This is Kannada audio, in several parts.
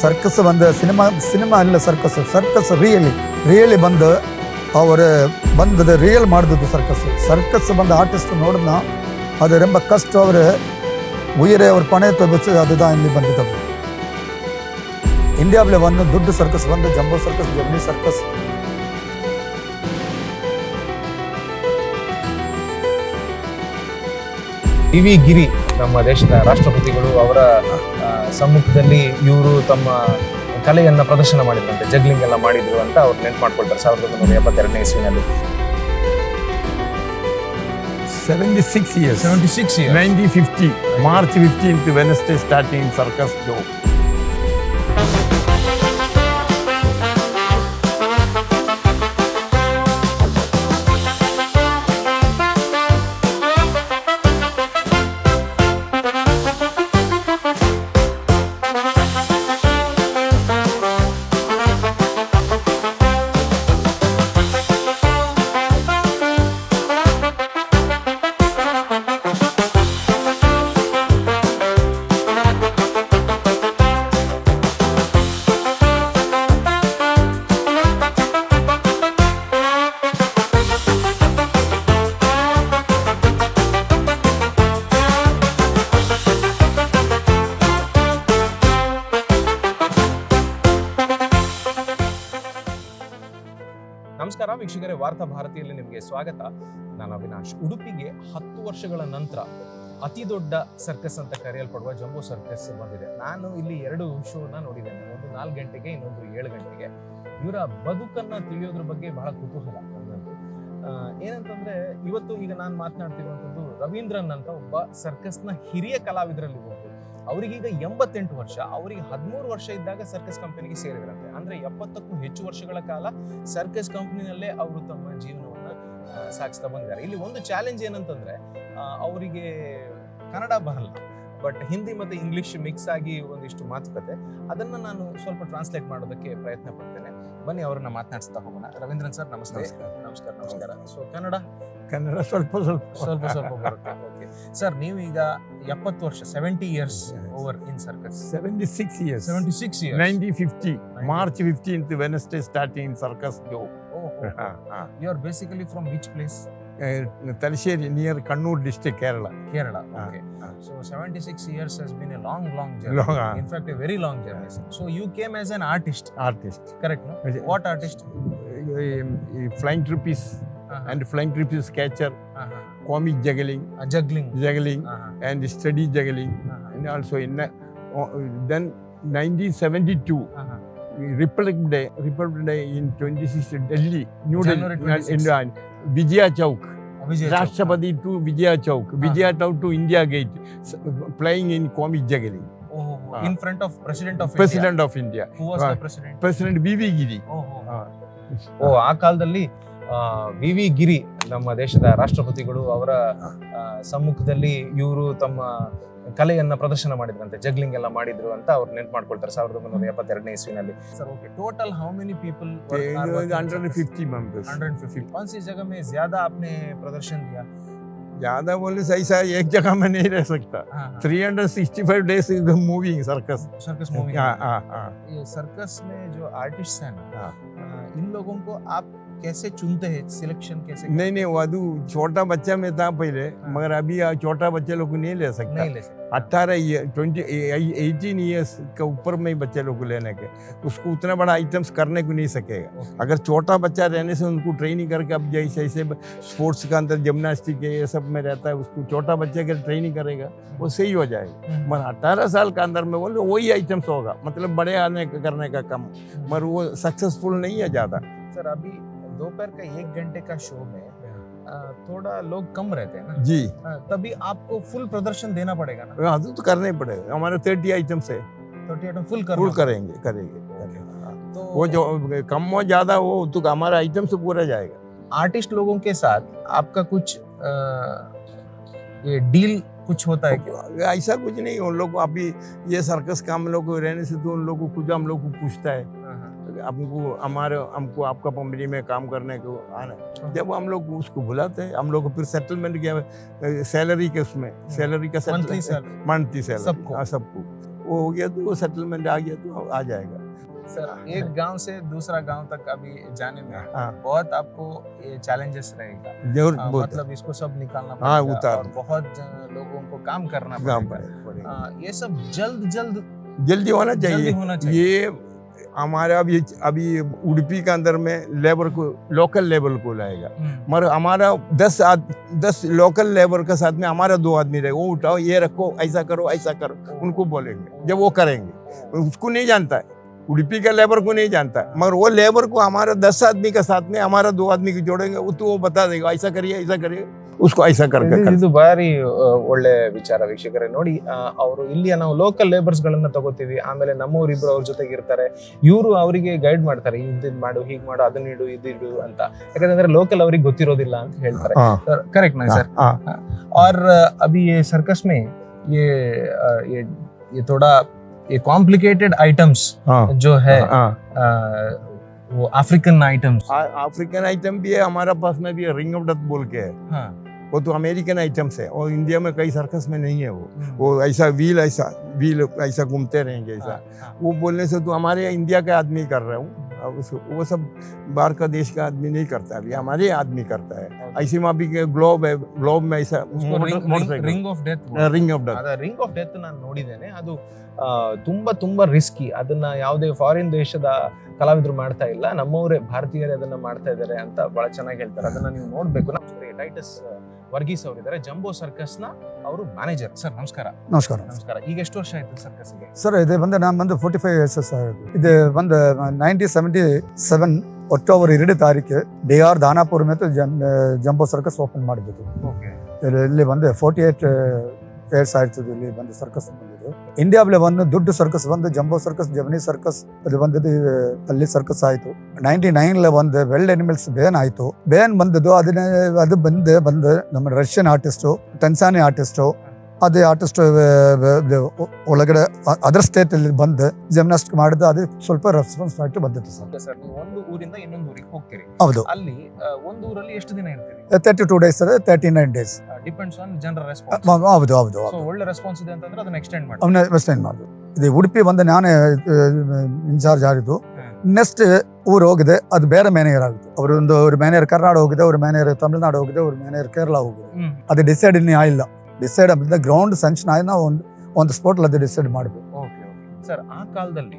ಸರ್ಕಸ್ ಬಂದು ಸಿನಿಮಾ ಸಿನಿಮಾ ಇಲ್ಲ ಸರ್ಕಸ್ ಸರ್ಕಸ್ ರಿಯಲಿ ರಿಯಲಿ ಬಂದು ಅವರು ಬಂದದ್ದು ರಿಯಲ್ ಮಾಡಿದ್ದು ಸರ್ಕಸ್ ಸರ್ಕಸ್ ಬಂದು ಆರ್ಟಿಸ್ಟ್ ನೋಡಿದ್ನ ಅದು ரொம்ப ಕಷ್ಟ ಅವರು உயிரை ஒரு பணையத்தை வச்சு அதுதான் இங்கே வந்துட்டோம் இந்தியாவில் வந்து துட்டு சர்க்கஸ் வந்து jumbo circus Gemini circus T V Giri ನಮ್ಮ ದೇಶದ ರಾಷ್ಟ್ರಪತಿಗಳು ಅವರ ಸಮ್ಮುಖದಲ್ಲಿ ಇವರು ತಮ್ಮ ಕಲೆಯನ್ನು ಪ್ರದರ್ಶನ ಮಾಡಿದ್ರಂತೆ ಜಗ್ಲಿಂಗ್ ಎಲ್ಲ ಮಾಡಿದ್ರು ಅಂತ ಅವ್ರು ನೆನ್ಪು ಮಾಡ್ಕೊಳ್ತಾರೆ ಸಾವಿರದ ಒಂಬೈನೂರ ಎಪ್ಪತ್ತೆರಡನೇ ಇಸ್ವಿನಲ್ಲಿ. Seventy six years seventy six 1950, March 15th, to Wednesday starting circus Joe. ನಮಸ್ಕಾರ ವೀಕ್ಷಕರೇ, ವಾರ್ತಾ ಭಾರತೀಯಲ್ಲಿ ನಿಮಗೆ ಸ್ವಾಗತ. ನಾನು ಅವಿನಾಶ್. ಉಡುಪಿಗೆ ಹತ್ತು ವರ್ಷಗಳ ನಂತರ ಅತಿ ದೊಡ್ಡ ಸರ್ಕಸ್ ಅಂತ ಕರೆಯಲ್ಪಡುವ ಜಂಬೋ ಸರ್ಕಸ್ ಬಂದಿದೆ. ನಾನು ಇಲ್ಲಿ ಎರಡು ಶೋನ ನೋಡಿದ್ದೇನೆ ಒಂದು ನಾಲ್ಕು ಗಂಟೆಗೆ, ಇನ್ನೊಂದು ಏಳು ಗಂಟೆಗೆ. ಇವರ ಬದುಕನ್ನ ತಿಳಿಯೋದ್ರ ಬಗ್ಗೆ ಬಹಳ ಕುತೂಹಲ ಏನಂತಂದ್ರೆ, ಇವತ್ತು ಈಗ ನಾನು ಮಾತನಾಡ್ತಿರುವಂಥದ್ದು ರವೀಂದ್ರನ್ ಅಂತ ಒಬ್ಬ ಸರ್ಕಸ್ನ ಹಿರಿಯ ಕಲಾವಿದರಲ್ಲಿ ಒಬ್ಬರು ಅವರಿಗೀಗ ಎಂಬತ್ತೆಂಟು ವರ್ಷ. ಅವರಿಗೆ ಹದಿಮೂರು ವರ್ಷ ಇದ್ದಾಗ ಸರ್ಕಸ್ ಕಂಪನಿಗೆ ಸೇರಿದ್ರಂತೆ ಅಂದ್ರೆ ಎಪ್ಪತ್ತಕ್ಕೂ ಹೆಚ್ಚು ವರ್ಷಗಳ ಕಾಲ ಸರ್ಕಸ್ ಕಂಪ್ನಿನಲ್ಲೇ ಅವರು ತಮ್ಮ ಜೀವನವನ್ನ ಸಾಗಿಸ್ತಾ ಬಂದಿದ್ದಾರೆ. ಇಲ್ಲಿ ಒಂದು ಚಾಲೆಂಜ್ ಏನಂತಂದ್ರೆ ಅವರಿಗೆ ಕನ್ನಡ ಬರಲ್ಲ ಬಟ್ ಹಿಂದಿ ಮತ್ತೆ ಇಂಗ್ಲಿಷ್ ಮಿಕ್ಸ್ ಆಗಿ ಒಂದಿಷ್ಟು ಮಾತುಕತೆ. ಅದನ್ನ ನಾನು ಸ್ವಲ್ಪ ಟ್ರಾನ್ಸ್ಲೇಟ್ ಮಾಡೋದಕ್ಕೆ ಪ್ರಯತ್ನ ಪಡ್ತೇನೆ. ಬನ್ನಿ ಅವರನ್ನ ಮಾತನಾಡಿಸ್ತಾ ಹೋಗೋಣ. ರವೀಂದ್ರನ್ ಸರ್ ನಮಸ್ತೆ. ನಮಸ್ಕಾರ. ನಮಸ್ಕಾರ ಸೊ ಕನ್ನಡ ಕನ್ನಡ ಸ್ವಲ್ಪ ಸ್ವಲ್ಪ ಸ್ವಲ್ಪ ಸ್ವಲ್ಪ ಬರುತ್ತೆ ಓಕೆ ಸರ್ ನೀವು ಈಗ ಎಪ್ಪತ್ತು ವರ್ಷ seventy years over in circus 76 years. Seventy six years 1950, March 15th, Wednesday, starting in Circus Joe. You are basically from which place Uh, Talsheri, near Kannur district, Kerala. Kerala Ah, okay ah. So 76 years has been a long, long journey. Long, ah. In fact, a very long journey. So you came as an artist, Artist. correct? No? What artist? Uh, Flying trapeze Uh-huh. and flying trapeze catcher, Uh-huh. comic juggling, Uh, juggling. juggling, Uh-huh. and steady juggling. Uh-huh. And also in uh, then 1972, Uh-huh. Republic Day, Republic Day in 26 Delhi, New January Delhi, 26. in, uh, Vijaya Chowk, Vijay Rashtrapati to Vijaya Chowk, Vijaya Chowk to India Gate, s- playing in comic juggling. Chowk. Oh, oh, oh. Ah. in front of President of President of India, India. Who was Ah. the president? President V.V. Giri. Oh, oh. Ah. ಓ ಆ ಕಾಲದಲ್ಲಿ ವಿ ವಿ ಗಿರಿ ನಮ್ಮ ದೇಶದ ರಾಷ್ಟ್ರಪತಿಗಳು ಅವರ ಆ, ಸಮ್ಮುಖದಲ್ಲಿ ಇವರು ತಮ್ಮ ಕಲೆಯನ್ನ ಪ್ರದರ್ಶನ ಮಾಡಿದ್ರಂತೆ ಜಗ್ಲಿಂಗ್ ಎಲ್ಲ ಮಾಡಿದ್ರು ಅಂತ ಅವ್ರು ನೆನ್ಪು ಮಾಡ್ಕೊಳ್ತಾರೆ ಸಾವಿರದ ಒಂಬೈನೂರ ಎಪ್ಪತ್ತೆರಡನೇ ಇಸ್ವಿನಲ್ಲಿ sir okay total how many people Okay, 150 members. 150 कौन सी जगह में ज्यादा आपने प्रदर्शन दिया ज्यादा बोले सही सा एक जगह में नहीं रह सकता हाँ, 365 days is the moving circus. Circus movie हाँ हाँ हाँ ये सर्कस में जो आर्टिस्ट है ना हाँ। अ, इन लोगों को आप कैसे चुनते हैं? सिलेक्शन कैसे नहीं नहीं वधु छोटा बच्चा में था पहले हाँ। मगर अभी छोटा बच्चे लोग नहीं ले सकता। नहीं ले सकते। अट्ठारह ईयर ट्वेंटी एटीन ईयर्स के ऊपर में ही बच्चे लोग को लेने के। उसको उतना बड़ा आइटम्स करने को नहीं सकेगा। अगर छोटा बच्चा रहने से उनको ट्रेनिंग करके अब जैसे ऐसे स्पोर्ट्स का अंदर जिमनास्टिक ये सब में रहता है उसको छोटा बच्चा अगर ट्रेनिंग करेगा वो सही हो जाएगा। हम्म, मगर अट्ठारह साल का अंदर में बोले वही आइटम्स होगा। मतलब बड़े आने करने का कम। मगर वो सक्सेसफुल नहीं है ज़्यादा। सर अभी दोपहर का एक घंटे का शो में थोड़ा लोग कम रहते हैं ना। जी। तभी आपको फुल प्रदर्शन देना पड़ेगा ना। हाँ तो करना ही पड़ेगा। हमारे थर्टी आइटम्स है तो आइटम फुल कर फुल करेंगे करेंगे हाँ। तो वो जो कम हो ज़्यादा वो तो हमारा आइटम से पूरा जाएगा। आर्टिस्ट लोगों के साथ आपका कुछ अ, ये डील कुछ होता है क्या? ऐसा कुछ नहीं उन लोग अभी ये सर्कस का हम लोग रहने से तो उन लोग को खुद हम लोग को पूछता है। हमको हमारे हमको आपका कंपनी में काम करने को आना है। जब हम लोग उसको बुलाते हैं हम लोग को फिर सेटलमेंट किया सैलरी के उसमें सैलरी का मंथली सैलरी मंथली सैलरी सबको? हाँ सबको। वो हो गया तो वो सेटलमेंट आ गया तो आ जाएगा। सर एक गाँव से दूसरा गाँव तक अभी जाने में हाँ। बहुत आपको ये चैलेंजेस रहेगा। ज़रूर हाँ, मतलब इसको सब निकालना हाँ, उतार- और बहुत लोगों को काम करना काम पड़ेगा। हाँ, ये सब जल्द जल्द जल्दी होना जल्दी होना चाहिए। ये हमारा अभी अभी उड़पी के अंदर में लेबर को लोकल लेबर को लाएगा। हम्म, मगर हमारा दस आद, दस लोकल लेबर के साथ में हमारा दो आदमी रहेगा। वो उठाओ ये रखो ऐसा करो ऐसा करो उनको बोलेंगे। जब वो करेंगे उसको नहीं जानता है। उड़पी का लेबर को नहीं जानता है मगर वो लेबर को हमारा दस आदमी के साथ में हमारा दो आदमी को जोड़ेंगे वो तो वो बता देगा ऐसा करिए ऐसा करिए उसको ऐसा करके ಇದು- कर ಇದು ಬಾರಿ ಆ, ಒಳ್ಳೆ ವಿಚಾರ ವೀಕ್ಷಕರೇ ನೋಡಿ ಅವರು ಇಲ್ಲಿಯ ನಾವು ಲೋಕಲ್ ಲೇಬರ್ಸ್ ಗಳನ್ನ ತಗೋತೀವಿ ಆಮೇಲೆ ನಮ್ಮವ್ರು ಇಬ್ರು ಅವ್ರ ಜೊತೆಗೆ ಇರ್ತಾರೆ ಇವರು ಅವರಿಗೆ ಗೈಡ್ ಮಾಡ್ತಾರೆ ಇದ್ ಮಾಡು ಹೀಗ್ ಮಾಡು ಅದನ್ನ ಇಡು ಇದಿಡು ಅಂತ ಯಾಕಂದ್ರೆ ಲೋಕಲ್ ಅವ್ರಿಗೆ ಗೊತ್ತಿರೋದಿಲ್ಲ ಅಂತ ಹೇಳ್ತಾರೆ हाँ करेक्ट ना सर हाँ और अभी ये सर्कस में ये अ, ये ये थोड़ा ये कॉम्प्लिकेटेड आइटम्स हाँ। जो है आ, आ, वो अफ्रीकन आइटम्स अफ्रीकन आइटम भी है हमारा पास में भी है रिंग ऑफ़ डेथ बोल के। है। हाँ वो तो अमेरिकन आइटम्स है और इंडिया में कई सर्कस में नहीं है वो। हम्म, वो ऐसा व्हील ऐसा व्हील ऐसा घूमते रहेंगे ऐसा। हाँ, हाँ, वो बोलने से तो हमारे इंडिया के आदमी कर रहे हूँ अब उसको वो सब बाहर का देश का आदमी नहीं करता अभी हमारे आदमी करता है Okay. ऐसे में अभी के ग्लोब है ग्लोब में ऐसा उसको ring ring ring of death ring of death ಅದ ರಿಂಗ್ ಆಫ್ ಡೆತ್ ನಾನು ನೋಡಿದ್ದೇನೆ ಅದು ಆ, ತುಂಬಾ ತುಂಬಾ ರಿಸ್ಕಿ ಅದನ್ನ ಯಾವುದೇ ಫಾರಿನ್ ದೇಶದ ಕಲಾವಿದರು ಮಾಡ್ತಾ ಇಲ್ಲ ನಮ್ಮವರೇ ಭಾರತೀಯರೇ ಅದನ್ನ ಮಾಡ್ತಾ ಇದ್ದಾರೆ ಅಂತ ಬಹಳ ಚೆನ್ನಾಗಿ ಹೇಳ್ತಾರೆ ಅದನ್ನ ನೀವು ನೋಡ್ಬೇಕು ನಮಸ್ಕಾರ ಟೈಟಸ್ ವರ್ಗೀಸ್ ಅವರಿದ್ದಾರೆ. ಜಂಬೋ ಸರ್ಕಸ್ನ ಅವರು ಮ್ಯಾನೇಜರ್. ಸರ್ ನಮಸ್ಕಾರ. ನಮಸ್ಕಾರ. ನಮಸ್ಕಾರ. ಈಗ ಎಷ್ಟು ವರ್ಷ ಆಯ್ತು ಸರ್ಕಸ್ಗೆ ಸರ್ ಇದು ಬಂದು ನಾನು ಬಂದು ಫೋರ್ಟಿ ಫೈವ್ ಇಯರ್ಸ್ ಸರ್ ಇದು ಬಂದು ನೈನ್ಟೀನ್ ಸೆವೆಂಟಿ ಸೆವೆನ್ ಅಕ್ಟೋಬರ್ ಎರಡು ತಾರೀಕು ಬಿಹಾರ್ ದಾನಾಪುರ್ ಮತ್ತು ಜನ್ ಜಂಬೋ ಸರ್ಕಸ್ ಓಪನ್ ಮಾಡಿದ್ದು. ಇಲ್ಲಿ ಬಂದು ಫೋರ್ಟಿ ಏಟ್ ಇಯರ್ಸ್ ಆಯ್ತದೆ ಇಲ್ಲಿ ಬಂದು ಸರ್ಕಸ್. ಬಂದಿದ್ದು ಇಂಡಿಯಾ ಲೆವೆನ್ ದುಡ್ಡು ಸರ್ಕಸ್ ಬಂದು ಜಂಬೋ ಸರ್ಕಸ್ ಜಮನಿ ಸರ್ಕಸ್ ಅದು ಬಂದದ್ದು ಅಲ್ಲಿ ಸರ್ಕಸ್ ಆಯಿತು. ನೈಂಟಿ ನೈನ್ ಒಂದು ವೆಲ್ಡ್ ಅನಿಮಲ್ಸ್ ಬೇನ್ ಆಯಿತು. ಬೇನ್ ಬಂದದ್ದು, ಅದನ್ನ, ಅದು ಬಂದು ಬಂದು ನಮ್ಮ ರಷ್ಯನ್ ಆರ್ಟಿಸ್ಟು ಟನ್ಸಾನಿ ಆರ್ಟಿಸ್ಟು ಅದೇ ಆರ್ಟಿಸ್ಟ್ ಒಳಗಡೆ ಅದರ್ ಸ್ಟೇಟ್ ಅಲ್ಲಿ ಬಂದು ಜಿಮ್ನಾಸ್ಟಿಕ್ ಮಾಡಿದ ಅದು ಸ್ವಲ್ಪ ರೆಸ್ಪಾನ್ಸ್ ಆಗಿ ಬಂದಿತ್ತು ಸರ್. ಸರ್ ನೀವು ಒಂದು ಊರಿಂದ ಇನ್ನೊಂದು ಊರಿಗೆ ಹೋಗ್ತೀರಿ. ಹೌದು. ಅಲ್ಲಿ ಒಂದು ಊರಲ್ಲಿ ಎಷ್ಟು ದಿನ ಇರ್ತೀರಿ? ತರ್ಟಿ ಟೂ ಡೇಸ್ ಅದೇ thirty nine days depends on general response ಹೌದು ಹೌದು ಒಳ್ಳೆ ರೆಸ್ಪಾನ್ಸ್ ಇದೆ ಅಂತಂದ್ರೆ ಅದನ್ನ ಎಕ್ಸ್ಟೆಂಡ್ ಮಾಡಿ. ಅವನ್ನ ಎಕ್ಸ್ಟೆಂಡ್ ಮಾಡೋದು ಇದು ಉಡುಪಿ ಬಂದು ನಾನೇ ಇನ್ಚಾರ್ಜ್ ಆಗಿದ್ದು. ನೆಕ್ಸ್ಟ್ ಊರು ಹೋಗಿದೆ ಅದು ಬೇರೆ ಮ್ಯಾನೇಜರ್ ಆಗಿತ್ತು. ಅವರು ಒಂದು ಅವ್ರ ಮ್ಯಾನೇಜರ್ ಕರ್ನಾಟಕ ಹೋಗಿದೆ ಅವ್ರ ಮ್ಯಾನೇಜರ್ ತಮಿಳುನಾಡು ಹೋಗಿದೆ ಅವ್ರ ಮ್ಯಾನೇಜರ್ ಕೇರಳ ಹೋಗಿದೆ. ಅದು ಡಿಸೈಡ್ ಇನ್ನೂ ಆಗಿಲ್ಲ ಡಿಸೈಡ್ ಆಗಿದ್ದ ಗ್ರೌಂಡ್ ಸಂಚನ ಆಗಿ ನಾವು ಒಂದು ಒಂದು ಸ್ಪೋರ್ಟ್ ಅದು ಡಿಸೈಡ್ ಮಾಡಬೇಕು. ಓಕೆ ಸರ್ ಆ ಕಾಲದಲ್ಲಿ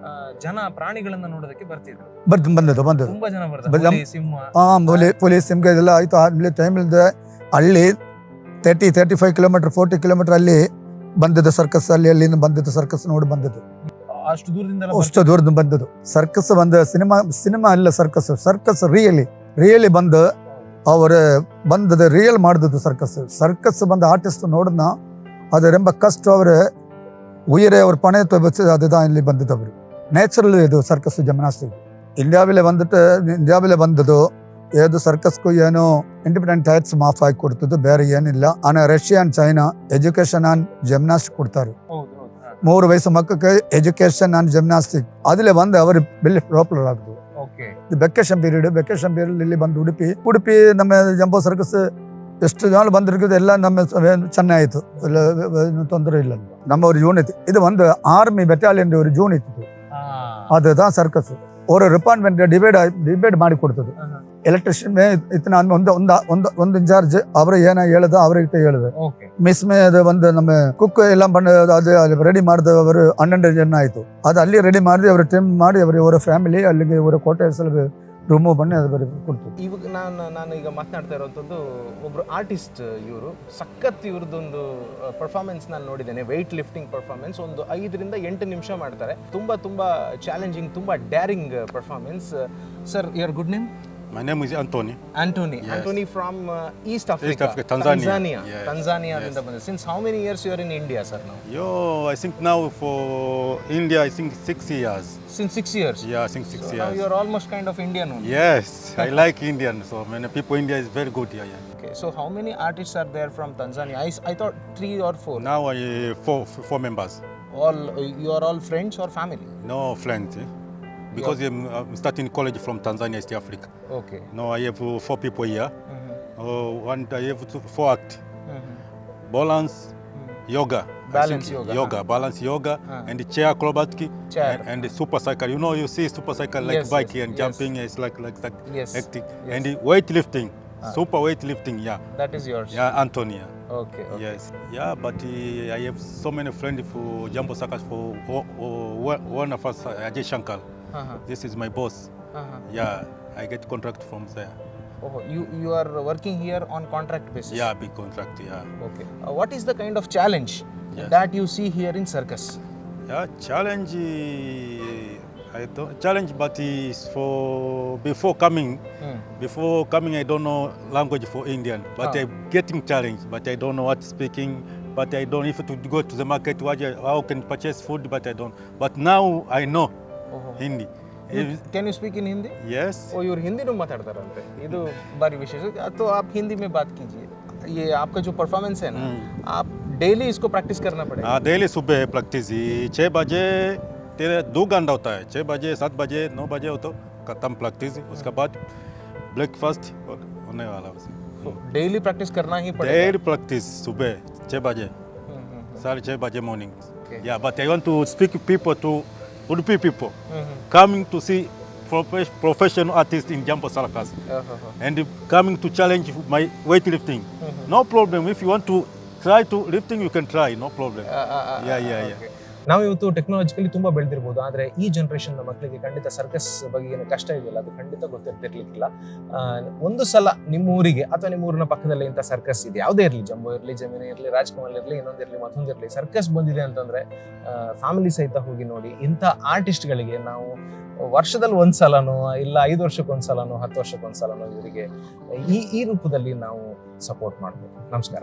ಆ, ಜನ ಪ್ರಾಣಿಗಳನ್ನ ನೋಡೋದಕ್ಕೆ ಬರ್ತಿದ್ರು. ಬರ್ದು ಬಂದದ್ದು ಬಂದದ್ದು. ತುಂಬಾ ಜನ ಬರ್ತಾರೆ. ಹುಲಿ, ಸಿಂಹ. ಆ ಪೊಲೀ ಪೊಲೀಸ್ ನಿಮ್ಗೆ ಇದೆಲ್ಲ ಆಯ್ತು. ಟೈಮ್ ಇಲ್ಲದೆ ಅಲ್ಲಿ thirty thirty five kilometre forty kilometre ಅಲ್ಲಿ ಬಂದದ್ದು ಸರ್ಕಸ್ ಅಲ್ಲಿ ಅಲ್ಲಿಂದ ಬಂದದ್ದು ಸರ್ಕಸ್ ನೋಡಿ ಬಂದದ್ದು. ಅಷ್ಟು ದೂರದಿಂದ ಅಷ್ಟು ದೂರದಿಂದ ಬಂದದ್ದು. ಸರ್ಕಸ್ ಬಂದ ಸಿನಿಮಾ ಸಿನಿಮಾ ಅಲ್ಲ ಸರ್ಕಸ್ ಸರ್ಕಸ್ ರಿಯಲಿ ರಿಯಲಿ ಬಂದು ಅವರು ಬಂದದ ರಿಯಲ್ ಮಾಡಿದ್ದು ಸರ್ಕಸ್ ಸರ್ಕಸ್ ಬಂದ ಆರ್ಟಿಸ್ಟ್ ನೋಡಿದ್ನ ಅದು ரொம்ப ಕಷ್ಟ ಅವರು உயிரை அவர் பணத்தை வச்சு அதுதான் ಇಲ್ಲಿ ಬಂದದ್ದು ಅವರು ನ್ಯಾಚುರಲ್ ಇದು ಸರ್ಕಸ್ ಜಿಮ್ನಾಸ್ಟಿಕ್ ಇಂಡಿಯಾವಿಲೆ ಬಂದಿಟ್ಟು ಇಂಡಿಯಾವಿಲೆ ಬಂದದ್ದು ಏದು ಸರ್ಕಸ್ಗೂ ಏನು ಇಂಡಿಪೆಂಡೆಂಟ್ ಟೈಟ್ಸ್ ಮಾಫ್ ಆಗಿ ಕೊಡ್ತದ್ದು ಬೇರೆ ಏನಿಲ್ಲ ಆನ Russia and China education on gymnastic ಕೊಡ್ತಾರೆ ಹೌದು ಹೌದು ಹಾ. ಮೂರು ವಯಸ್ಸು ಮಕ್ಕಳಿಗೆ ಎಜುಕೇಶನ್ ಆನ್ ಜಿಮ್ನಾಸ್ಟಿಕ್ ಅದಿಲೆ ಬಂದು ಅವರು ಬೆಲ್ಲಿ ಪಾಪ್ಯುಲರ್ ಆಗುದು ಓಕೆ ಇದು ವೆಕೇಶನ್ ಪೀರಿಯಡ್ ವೆಕೇಶನ್ ಪೀರಿಯಡ್ ಇಲ್ಲಿ ಬಂದು ಉಡುಪಿ ಉಡುಪಿ ನಮ್ಮ ಜಂಬೋ ಸರ್ಕಸ್ ಎಷ್ಟು ಜನ ಬಂದಿರ್ಬೋದು ಎಲ್ಲ ನಮ್ಮ ಚೆನ್ನೈ ಆಯಿತು ಎಲ್ಲ ಏನು ತೊಂದರೆ ಇಲ್ಲ ನಮ್ಮ ஒரு யூனிட் இது வந்து ஆர்மி பெட்டாலியன் ஒரு யூனிட் இது அதுதான் சர்க்கஸ் ஒரு ರಿಪಾರ್ಟ್ಮೆಂಟ್ ಡಿವೈಡ್ ಡಿವೈಡ್ ಮಾಡಿ ಕೊಡ್ತದೆ ಎಲೆಕ್ಟ್ರಿಷಿಯನ್ ಮೇ ಇತ್ತು ನಾನು ಒಂದು ಒಂದು ಒಂದು ಒಂದು ಇನ್ಚಾರ್ಜ್ ಅವರು ಏನ ಹೇಳೋದು ಅವ್ರಿಗೆ ಹೇಳಿದೆ. ಮಿಸ್ ಮೇ ಅದು ಒಂದು ನಮ್ಮ ಕುಕ್ ಎಲ್ಲ ಬಂದು ಅದು ರೆಡಿ ಮಾಡಿದ ಅವರು ಹನ್ನೊಂದು ಜನ ಆಯಿತು. ಅದು ಅಲ್ಲಿ ರೆಡಿ ಮಾಡಿ ಅವರು ಟ್ರಿಮ್ ಮಾಡಿ ಅವರು ಇವರ ಫ್ಯಾಮಿಲಿ ಅಲ್ಲಿಗೆ ಇವರ ಕ್ವಾರ್ಟರ್ಸ್ ರೂಮು ಬನ್ನಿ ಅದು ಬರೀ ಕೊಡ್ತು ಇವಾಗ ನಾನು ನಾನು ಈಗ ಮಾತನಾಡ್ತಾ ಇರೋಂಥದ್ದು ಒಬ್ರು ಆರ್ಟಿಸ್ಟ್ ಇವರು ಸಖತ್ ಇವ್ರದ್ದೊಂದು ಪರ್ಫಾರ್ಮೆನ್ಸ್ ನಾನು ನೋಡಿದ್ದೇನೆ ವೆಯ್ಟ್ ಲಿಫ್ಟಿಂಗ್ ಪರ್ಫಾರ್ಮೆನ್ಸ್ ಒಂದು ಐದರಿಂದ ಎಂಟು ನಿಮಿಷ ಮಾಡ್ತಾರೆ. ತುಂಬ ತುಂಬ ಚಾಲೆಂಜಿಂಗ್ ತುಂಬ daring performance sir your good name My name is Anthony. Anthony. Yes. Anthony from uh, East Africa. East Africa, Tanzania. Tanzania. Yes. Tanzania. Yes. Since how many years you are in India, sir? Now. Yo, I think now for India, I think six years. Since six years. Yeah, I think six so years. Now you are almost kind of Indian. Only. Yes, I like Indian. So many people India is very good here. Yeah. Okay. So how many artists are there from Tanzania? I, I thought three or four. Now I uh, four four members. All you are all friends or family? No friends. Eh? Because I'm, I'm starting college from Tanzania, East Africa. Okay. Now I have uh, four people here. Mm -hmm. uh, one I have two, four act. Balance, yoga. Balance think yoga, Yoga, balance yoga, Huh. and the chair acrobatic, Chair. and, and the super cycle. You know, you see super cycle like Yes, bike yes, and yes. jumping. It's like like that Yes. hectic. yes. And the weightlifting, Ah. super weightlifting. Yeah, That is yours. yeah, Antonia. Okay. okay. Yes, yeah, but uh, I have so many friends for Jumbo Circus for one of us, uh, Ajay Shankar. Uh-huh. This is my boss. Uh-huh. Yeah, I get contract from there. Oh, you you are working here on contract basis. Yeah, big contract. Yeah, Okay. Uh, what is the kind of challenge Yes. that you see here in circus? yeah. Challenge. uh, I don't challenge, but is for before coming. Hmm. Before coming, I don't know language for Indian, but Ah. I'm getting challenge. But I don't know what speaking. But I don't if to go to the market. How can purchase food, but I don't. But now I know Oh. Hindi. Can you speak in Hindi Yes. Oh ಇವ್ರು ಹಿಂದಿನೂ ಮಾತಾಡ್ತಾರಂತೆ ಇದು ಬಾರಿ ವಿಶೇಷ तो आप हिंदी में बात कीजिए ये आपका जो परफॉर्मेंस है ना हम्म। आप डेली इसको प्रैक्टिस करना पड़ेगा हाँ डेली सुबह प्रैक्टिस ही छः बजे तेरे दो घंटा होता है छः बजे सात बजे नौ बजे हो तो खत्म प्रैक्टिस उसके बाद ब्रेकफास्ट होने वाला डेली प्रैक्टिस करना ही पड़ेगा डेली प्रैक्टिस सुबह छः बजे हम्म, हम्म, साढ़े छः बजे मॉर्निंग Okay. या but I want to speak people to Udupi people mm -hmm. coming to see professional artists in Jambo Sarakas uh -huh. and coming to challenge my weightlifting. Mm -hmm. No problem if you want to try to lifting you can try, no problem. Uh, uh, uh, yeah, yeah, okay. yeah. ನಾವು ಇವತ್ತು ಟೆಕ್ನಾಲಜಿಕಲಿ ತುಂಬಾ ಬೆಳೆದಿರ್ಬೋದು, ಆದ್ರೆ ಈ ಜನರೇಷನ್ ಮಕ್ಕಳಿಗೆ ಖಂಡಿತ ಸರ್ಕಸ್ ಬಗ್ಗೆ ಏನು ಕಷ್ಟ ಇದೆಯಲ್ಲ, ಅದು ಖಂಡಿತ ಗೊತ್ತಿರ್ತಿರ್ಲಿಕ್ಕಿಲ್ಲ. ಒಂದು ಸಲ ನಿಮ್ಮ ಊರಿಗೆ ಅಥವಾ ನಿಮ್ಮ ಊರಿನ ಪಕ್ಕದಲ್ಲಿ ಇಂಥ ಸರ್ಕಸ್ ಇದೆ. ಯಾವುದೇ ಇರಲಿ ಜಂಬೋ ಇರಲಿ, ಜಮೀನು ಇರಲಿ, ರಾಜ್ಕುಮಾರ್ ಇರಲಿ ಇನ್ನೊಂದಿರಲಿ ಮತ್ತೊಂದಿರಲಿ ಸರ್ಕಸ್ ಬಂದಿದೆ ಅಂತಂದ್ರೆ ಫ್ಯಾಮಿಲಿ ಸಹಿತ ಹೋಗಿ ನೋಡಿ, ಇಂಥ ಆರ್ಟಿಸ್ಟ್ಗಳಿಗೆ ನಾವು ವರ್ಷದಲ್ಲಿ ಒಂದ್ಸಲನೋ ಇಲ್ಲ ಐದು ವರ್ಷಕ್ಕೆ ಒಂದ್ ಸಲನೋ, ಹತ್ತು ವರ್ಷಕ್ಕೊಂದ್ಸಲನೋ ಇವರಿಗೆ ಈ ಈ ರೂಪದಲ್ಲಿ ನಾವು ಸಪೋರ್ಟ್ ಮಾಡಬೇಕು ನಮಸ್ಕಾರ.